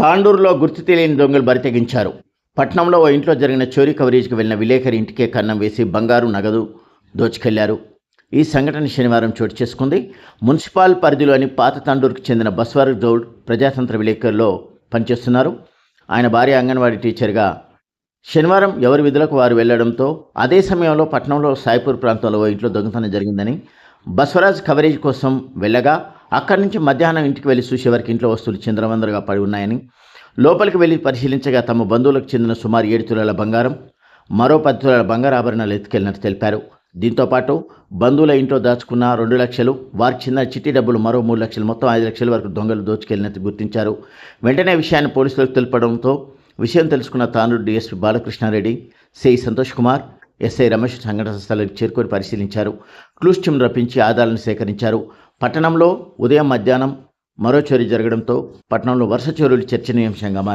తాండూరులో గుర్తు తెలియని దొంగలు బరితెగించారు పట్నంలో ఓ ఇంట్లో జరిగిన చోరీ కవరేజ్కి వెళ్ళిన విలేకరి ఇంటికే కన్నం వేసి బంగారు నగదు దోచుకెళ్ళారు. ఈ సంఘటన శనివారం చోటు చేసుకుంది. మున్సిపల్ పరిధిలోని పాత తాండూరుకు చెందిన బస్వారు గౌడ్ ప్రజాతంత్ర విలేకరులో పనిచేస్తున్నారు. ఆయన భార్య అంగన్వాడీ టీచర్గా శనివారం ఎవరి విధులకు వారు వెళ్ళడంతో అదే సమయంలో పట్నంలో సాయిపూర్ ప్రాంతంలో ఓ ఇంట్లో దొంగతనం జరిగిందని బస్వరాజ్ కవరేజ్ కోసం వెళ్ళగా అక్కడి నుంచి మధ్యాహ్నం ఇంటికి వెళ్ళి చూసేవారికి ఇంట్లో వస్తువులు చిందరవందరగా పడి ఉన్నాయని లోపలికి వెళ్ళి పరిశీలించగా తమ బంధువులకు చెందిన సుమారు ఏడు తులాల బంగారం మరో పది తులాల బంగారు ఆభరణాలు ఎత్తుకెళ్ళినట్టు తెలిపారు. దీంతో పాటు బంధువుల ఇంట్లో దాచుకున్న రెండు లక్షలు వారి చిన్న చిట్టి డబ్బులు మరో మూడు లక్షలు మొత్తం ఐదు లక్షల వరకు దొంగలు దోచుకెళ్ళినట్టు గుర్తించారు. వెంటనే విషయాన్ని పోలీసులకు తెలపడంతో విషయం తెలుసుకున్న తాను DSP Balakrishna Reddy CI Santosh Kumar SI Ramesh సంఘటన స్థలానికి చేరుకొని పరిశీలించారు. క్లూస్టిమ్ రప్పించి ఆధారాలను సేకరించారు. పట్టణంలో ఉదయం మధ్యాహ్నం మరో చోరీ జరగడంతో పట్టణంలో వరుస చోరీలు చర్చనీయాంశంగా మారాయి.